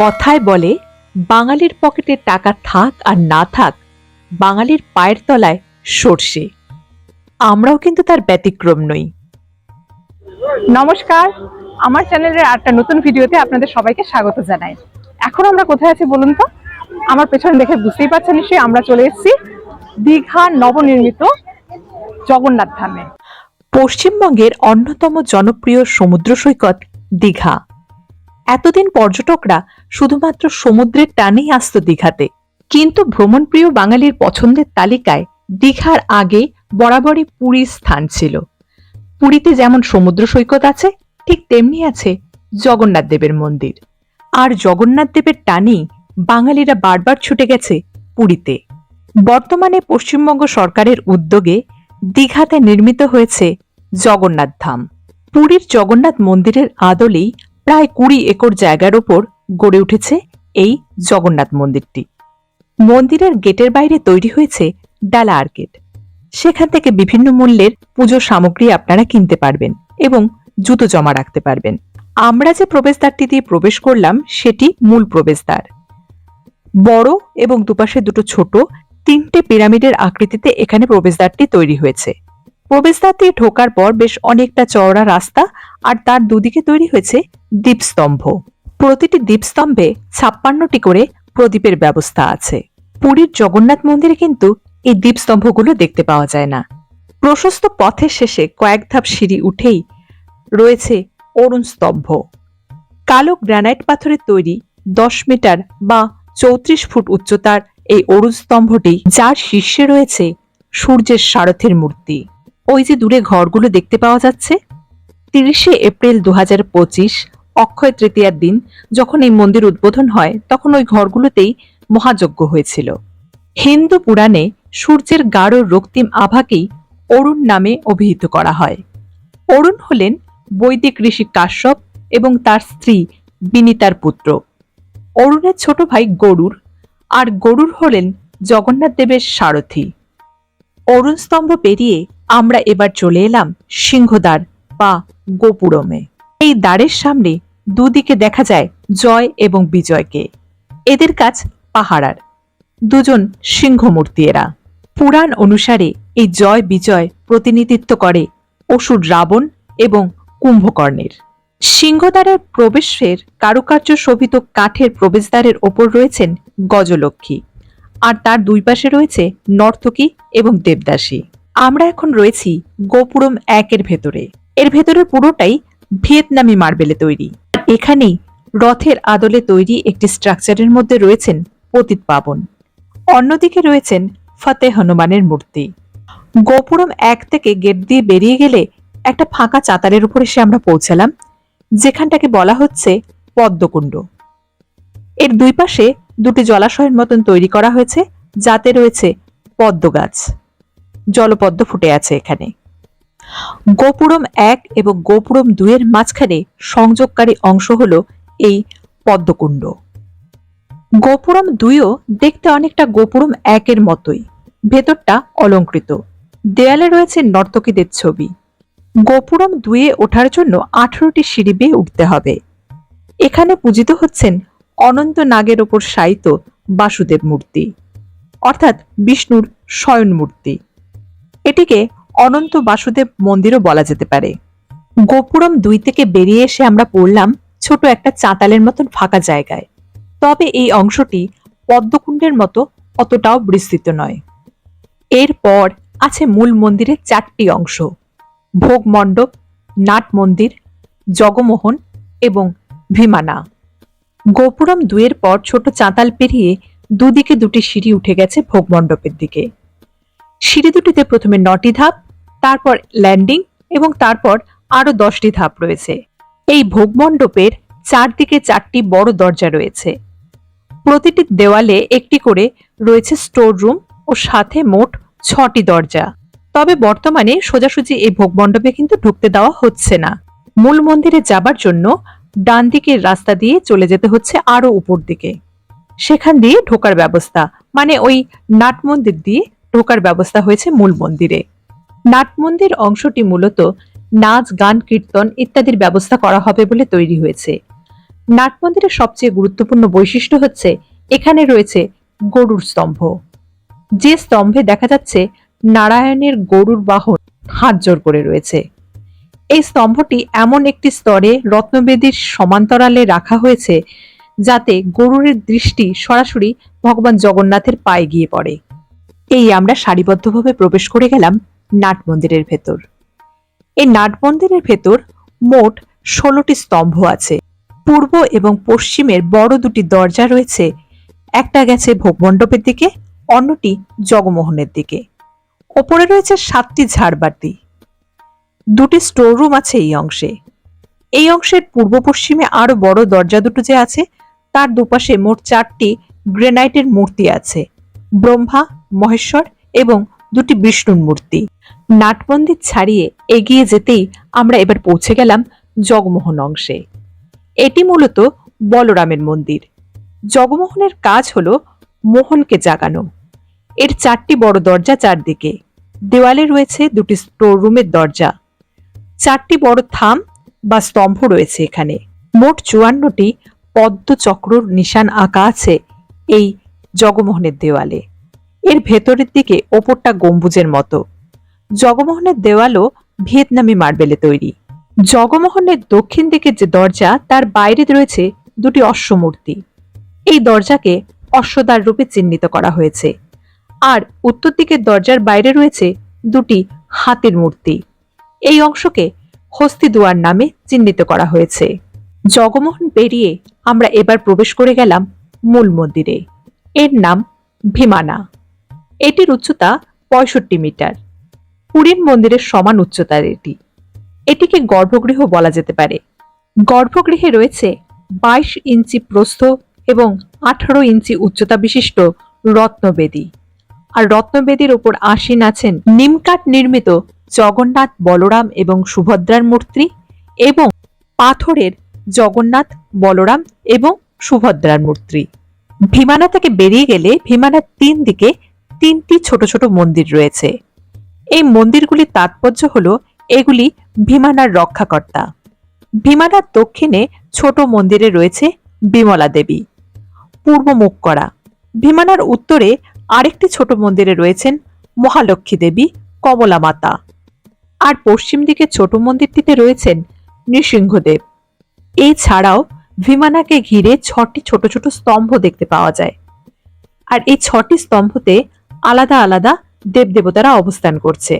কথায় বলে বাঙালির পকেটে টাকা থাক আর না থাক বাঙালির পায়ের তলায় সর্ষে। আমরাও কিন্তু তার ব্যতিক্রম নই। নমস্কার আমার চ্যানেলের একটা নতুন ভিডিওতে আপনাদের সবাইকে স্বাগত জানাই। এখন আমরা কোথায় আছি বলুন তো? আমার পেছনে দেখে বুঝতেই পারছেন নিশ্চয়ই আমরা চলে এসেছি দীঘা নবনির্মিত জগন্নাথ ধামে। পশ্চিমবঙ্গের অন্যতম জনপ্রিয় সমুদ্র সৈকত দীঘা। এতদিন পর্যটকরা শুধুমাত্র সমুদ্রের টানেই আসতো দীঘাতে। কিন্তু ভ্রমণপ্রিয় বাঙালির পছন্দের তালিকায় দীঘার আগে বরাবরই পুরীর স্থান ছিল। পুরীতে যেমন সমুদ্র সৈকত আছে, ঠিক তেমনি আছে জগন্নাথ দেবের মন্দির। আর জগন্নাথ দেবের টানেই বাঙালিরা বারবার ছুটে গেছে পুরীতে। বর্তমানে পশ্চিমবঙ্গ সরকারের উদ্যোগে দীঘাতে নির্মিত হয়েছে জগন্নাথ ধাম। পুরীর জগন্নাথ মন্দিরের আদলেই প্রায় কুড়ি একর জায়গার ওপর গড়ে উঠেছে এই জগন্নাথ মন্দিরটি। মন্দিরের গেটের বাইরে তৈরি হয়েছে ডালা আর্কেড। সেখান থেকে বিভিন্ন মূল্যের পুজো সামগ্রী আপনারা কিনতে পারবেন এবং জুতো জমা রাখতে পারবেন। আমরা যে প্রবেশদ্বারটি দিয়ে প্রবেশ করলাম, সেটি মূল প্রবেশদ্বার। বড় এবং দুপাশে দুটো ছোট তিনটে পিরামিডের আকৃতিতে এখানে প্রবেশদ্বারটি তৈরি হয়েছে। প্রবেশদ্বার দিয়ে ঢোকার পর বেশ অনেকটা চওড়া রাস্তা আর তার দুদিকে তৈরি হয়েছে দ্বীপস্তম্ভ। প্রতিটি দ্বীপস্তম্ভে ছাপ্পান্নটি করে প্রদীপের ব্যবস্থা আছে। পুরীর জগন্নাথ মন্দিরে কিন্তু এই দ্বীপস্তম্ভগুলো দেখতে পাওয়া যায় না। প্রশস্ত পথের শেষে কয়েক ধাপ সিঁড়ি উঠেই রয়েছে অরুণ স্তম্ভ। কালো গ্রানাইট পাথরের তৈরি দশ মিটার বা চৌত্রিশ ফুট উচ্চতার এই অরুণ স্তম্ভটি, যার শীর্ষে রয়েছে সূর্যের সারথের মূর্তি। ওই যে দূরে ঘরগুলো দেখতে পাওয়া যাচ্ছে। তিরিশে এপ্রিল দু অক্ষয় তৃতীয়ার দিন যখন এই মন্দির উদ্বোধন হয়, তখন ওই ঘরগুলোতেই মহাযজ্ঞ হয়েছিল। হিন্দু পুরাণে সূর্যের গাঢ় রক্তিম আভাকেই অরুণ নামে অভিহিত করা হয়। অরুণ হলেন বৈদিক ঋষি কাশ্যপ এবং তার স্ত্রী বিনিতার পুত্র। অরুণের ছোট ভাই গরুর আর গরুর হলেন জগন্নাথ দেবের সারথী। অরুণ স্তম্ভ পেরিয়ে আমরা এবার চলে এলাম সিংহদ্বার বা গোপুরমে। এই দ্বারের সামনে দুদিকে দেখা যায় জয় এবং বিজয়কে। এদের কাজ পাহারার। দুজন সিংহমূর্তি এরা পুরাণ অনুসারে এই জয় বিজয় প্রতিনিধিত্ব করে অসুর রাবণ এবং কুম্ভকর্ণের। সিংহদ্বারের প্রবেশের কারুকার্য শোভিত কাঠের প্রবেশদ্বারের ওপর রয়েছেন গজলক্ষ্মী। আর তার দুই পাশে রয়েছে নর্তকী এবং দেবদাসী। আমরা এখন রয়েছি গোপুরম একের ভেতরে। এর ভেতরের পুরোটাই ভিয়েতনামি মার্বেলে তৈরি। এখানেই রথের আদলে তৈরি একটি স্ট্রাকচারের মধ্যে রয়েছেন পতিত পাবন। অন্যদিকে রয়েছেন ফতে হনুমানের মূর্তি। গোপুরম এক থেকে গেট দিয়ে বেরিয়ে গেলে একটা ফাঁকা চাতারের উপর এসে আমরা পৌঁছালাম, যেখানটাকে বলা হচ্ছে পদ্মকুণ্ড। এর দুই পাশে দুটি জলাশয়ের মতন তৈরি করা হয়েছে, যাতে রয়েছে পদ্ম গাছ। জলপদ্ম ফুটে আছে এখানে। গোপুরম এক এবং গোপুরম দুইয়ের মাঝখানে সংযোগকারী অংশ হল এই পদ্মকুণ্ড। গোপুরম দুইও দেখতে অনেকটা গোপুরম একের মতোই। ভেতরটা অলঙ্কৃত। দেয়ালে রয়েছে নর্তকীদের ছবি। গোপুরম দুয়ে ওঠার জন্য আঠারোটি সিঁড়ি বেয়ে উঠতে হবে। এখানে পূজিত হচ্ছেন অনন্ত নাগের ওপর শায়িত বাসুদেব মূর্তি। অর্থাৎ বিষ্ণুর শয়ন মূর্তি। এটিকে অনন্ত বাসুদেব মন্দিরও বলা যেতে পারে। গোপুরম দুই থেকে বেরিয়ে এসে আমরা পড়লাম ছোট একটা চাতালের মতন ফাঁকা জায়গায়। তবে এই অংশটি পদ্মকুণ্ডের মতো অতটাও বিস্তৃত নয়। এরপর আছে মূল মন্দিরের চারটি অংশ। ভোগ মণ্ডপ নাট মন্দির, জগমোহন এবং ভীমানা। গোপুরম দুয়ের পর ছোট চাতাল পেরিয়ে দুদিকে দুটি সিঁড়ি উঠে গেছে ভোগ মণ্ডপের দিকে। সিঁড়ি দুটিতে প্রথমে নটি ধাপ, তারপর ল্যান্ডিং এবং তারপর আরও দশটি ধাপ রয়েছে। এই ভোগমণ্ডপের চারদিকে চারটি বড় দরজা রয়েছে। প্রতিটি দেওয়ালে একটি করে রয়েছে স্টোর রুম ও সাথে মোট ছটি দরজা। তবে বর্তমানে সোজাসুজি এই ভোগমণ্ডপে কিন্তু ঢুকতে দেওয়া হচ্ছে না। মূল মন্দিরে যাবার জন্য ডান দিকের রাস্তা দিয়ে চলে যেতে হচ্ছে আরও উপর দিকে সেখান দিয়ে ঢোকার ব্যবস্থা মানে ওই নাট মন্দির দিয়ে ঢোকার ব্যবস্থা হয়েছে মূল মন্দিরে। নাট মন্দির অংশটি মূলত নাচ, গান, কীর্তন ইত্যাদির ব্যবস্থা করা হবে বলে তৈরি হয়েছে। নাট মন্দিরের সবচেয়ে গুরুত্বপূর্ণ বৈশিষ্ট্য হচ্ছে এখানে রয়েছে গরুর স্তম্ভ। যে স্তম্ভে দেখা যাচ্ছে নারায়ণের গরুর বাহন হাত জোড় করে রয়েছে। এই স্তম্ভটি এমন একটি স্তরে রত্নবেদীর সমান্তরালে রাখা হয়েছে, যাতে গরুরের দৃষ্টি সরাসরি ভগবান জগন্নাথের পায়ে গিয়ে পড়ে। এই আমরা সারিবদ্ধভাবে প্রবেশ করে গেলাম নাট মন্দিরের ভেতর। এই নাট মন্দিরের ভেতর মোট ষোলোটি স্তম্ভ আছে। পূর্ব এবং পশ্চিমের বড় দুটি দরজা রয়েছে, একটা গেছে ভোগমণ্ডপের দিকে, অন্যটি জগমোহনের দিকে। ওপরে রয়েছে সাতটি ঝাড়বাতি। দুটি স্টোর রুম আছে এই অংশে। এই অংশের পূর্ব পশ্চিমে আরও বড় দরজা দুটো যে আছে, তার দুপাশে মোট চারটি গ্রেনাইটের মূর্তি আছে। ব্রহ্মা, মহেশ্বর এবং দুটি বিষ্ণুর মূর্তি। নাটমন্দির ছাড়িয়ে এগিয়ে যেতেই আমরা এবার পৌঁছে গেলাম জগমোহন অংশে। এটি মূলত বলরামের মন্দির। জগমোহনের কাজ হল মোহনকে জাগানো। এর চারটি বড় দরজা চারদিকে। দেওয়ালে রয়েছে দুটি স্টোর রুমের দরজা। চারটি বড় থাম বা স্তম্ভ রয়েছে এখানে। মোট চুয়ান্নটি পদ্মচক্রর নিশান আঁকা আছে এই জগমোহনের দেওয়ালে। এর ভেতরের দিকে ওপরটা গম্বুজের মতো। জগমোহনের দেওয়ালও ভিয়েতনামি মার্বেলে তৈরি। জগমোহনের দক্ষিণ দিকের যে দরজা, তার বাইরে রয়েছে দুটি অশ্বমূর্তি। এই দরজাকে অশ্বদ্বার রূপে চিহ্নিত করা হয়েছে। আর উত্তর দিকের দরজার বাইরে রয়েছে দুটি হাতির মূর্তি। এই অংশকে হস্তিদুয়ার নামে চিহ্নিত করা হয়েছে। জগমোহন পেরিয়ে আমরা এবার প্রবেশ করে গেলাম মূল মন্দিরে। এর নাম ভীমানা। এটির উচ্চতা পঁয়ষট্টি মিটার। পুরীর মন্দিরের সমান উচ্চতার এটি। এটিকে গর্ভগৃহ বলা যেতে পারে। গর্ভগৃহে রয়েছে বাইশ ইঞ্চি প্রস্থ এবং আঠারো ইঞ্চি উচ্চতা বিশিষ্ট রত্নবেদী। আর রত্নবেদীর ওপর আসীন আছেন নিমকাঠ নির্মিত জগন্নাথ বলরাম এবং সুভদ্রার মূর্তি এবং পাথরের জগন্নাথ বলরাম এবং সুভদ্রার মূর্তি। ভীমানা থেকে বেরিয়ে গেলে ভীমানার তিন দিকে তিনটি ছোট ছোট মন্দির রয়েছে। এই মন্দিরগুলির তাৎপর্য হল এগুলি ভীমানার রক্ষাকর্তা। ভীমানার দক্ষিণে ছোট মন্দিরে রয়েছে বিমলা দেবী। পূর্ব মুখ করা। ভীমানার উত্তরে আরেকটি ছোট মন্দিরে রয়েছেন মহালক্ষ্মী দেবী কমলা মাতা আর পশ্চিম দিকে ছোট মন্দিরটিতে রয়েছেন নৃসিংহদেব। এছাড়াও ভীমানাকে ঘিরে ছটি ছোট ছোট স্তম্ভ দেখতে পাওয়া যায়। আর এই ছটি স্তম্ভতে আলাদা আলাদা দেবদেবতারা অবস্থান করছে।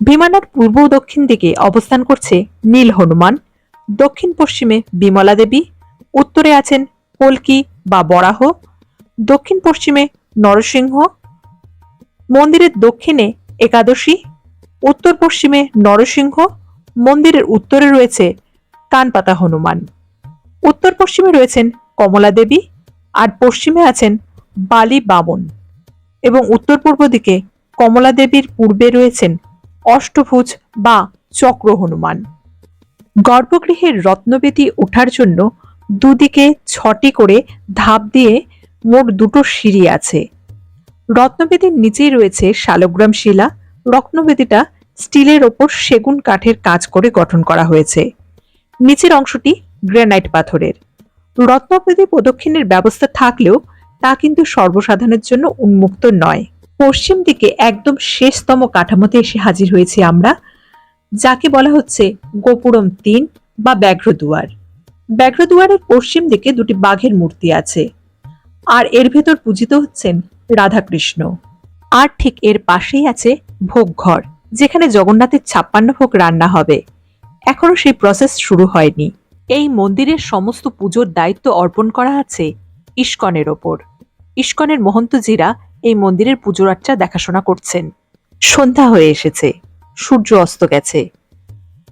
ভীমানার পূর্ব ও দক্ষিণ দিকে অবস্থান করছে নীল হনুমান, দক্ষিণ পশ্চিমে বিমলা দেবী, উত্তরে আছেন কলকি বা বরাহ, দক্ষিণ পশ্চিমে নরসিংহ, মন্দিরের দক্ষিণে একাদশী উত্তর পশ্চিমে নরসিংহ, মন্দিরের উত্তরে রয়েছে কানপাতা হনুমান। উত্তর পশ্চিমে রয়েছেন কমলা দেবী আর পশ্চিমে আছেন বালি বামন এবং উত্তর পূর্ব দিকে কমলা দেবীর পূর্বে রয়েছেন অষ্টভুজ বা চক্র হনুমান। গর্ভগৃহের রত্নবেদী ওঠার জন্য দুদিকে ছটি করে ধাপ দিয়ে মোট দুটো সিঁড়ি আছে। রত্নবেদীর নিচেই রয়েছে শালগ্রাম শিলা। রত্নবেদীটা স্টিলের ওপর সেগুন কাঠের কাজ করে গঠন করা হয়েছে। নিচের অংশটি গ্রানাইট পাথরের। রত্নবেদী প্রদক্ষিণের ব্যবস্থা থাকলেও তা কিন্তু সর্বসাধারণের জন্য উন্মুক্ত নয়। পশ্চিম দিকে একদম শেষতম কাঠামোতে এসে হাজির হয়েছি আমরা, যাকে বলা হচ্ছে গোপুরম তিন বা ব্যাঘ্রদুয়ার ব্যাঘ্রদুয়ারের পশ্চিম দিকে দুটি বাঘের মূর্তি আছে, আর এর ভেতর পূজিত হচ্ছেন রাধাকৃষ্ণ। আর ঠিক এর পাশেই আছে ভোগঘর। যেখানে জগন্নাথের ছাপ্পান্ন ভোগ রান্না হবে। এখনও সেই প্রসেস শুরু হয়নি। এই মন্দিরের সমস্ত পুজোর দায়িত্ব অর্পণ করা আছে ইস্কনের ওপর। ইস্কনের মহন্তজিরা এই মন্দিরের পুজোর আচ্চা দেখাশোনা করছেন। সন্ধ্যা হয়ে এসেছে, সূর্য অস্ত গেছে।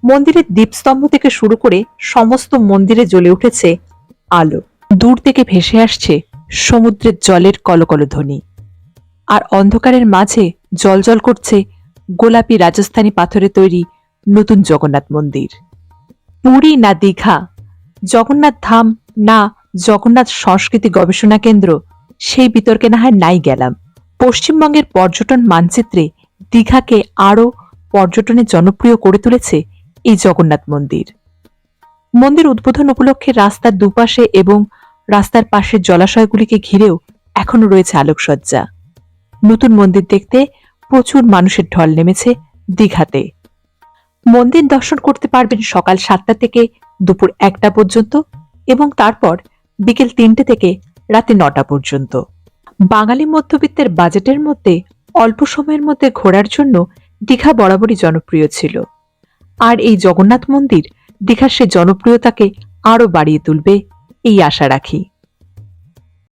মন্দিরের দীপস্তম্ভ থেকে শুরু করে সমস্ত মন্দিরে জ্বলে উঠেছে আলো। দূর থেকে ভেসে আসছে সমুদ্রের জলের কলকলধ্বনি। আর অন্ধকারের মাঝে জলজল করছে গোলাপি রাজস্থানী পাথরে তৈরি নতুন জগন্নাথ মন্দির। পুরী না দীঘা, জগন্নাথ ধাম না জগন্নাথ সংস্কৃতি গবেষণা কেন্দ্র, সেই বিতর্কে না হয় নাই গেলাম। পশ্চিমবঙ্গের পর্যটন মানচিত্রে দীঘাকে আরও পর্যটনে জনপ্রিয় করে তুলেছে এই জগন্নাথ মন্দির। মন্দির উদ্বোধন উপলক্ষে রাস্তার দুপাশে এবং রাস্তার পাশের জলাশয়গুলিকে ঘিরেও এখনও রয়েছে আলোকসজ্জা। নতুন মন্দির দেখতে প্রচুর মানুষের ঢল নেমেছে দীঘাতে। মন্দির দর্শন করতে পারবেন সকাল সাতটা থেকে দুপুর একটা পর্যন্ত এবং তারপর বিকেল তিনটে থেকে রাতে নটা পর্যন্ত। বাঙালি মধ্যবিত্তের বাজেটের মধ্যে, অল্প সময়ের মধ্যে ঘোরার জন্য দীঘা বরাবরই জনপ্রিয় ছিল। আর এই জগন্নাথ মন্দির দীঘার সে জনপ্রিয়তাকে আরও বাড়িয়ে তুলবে, এই আশা রাখি।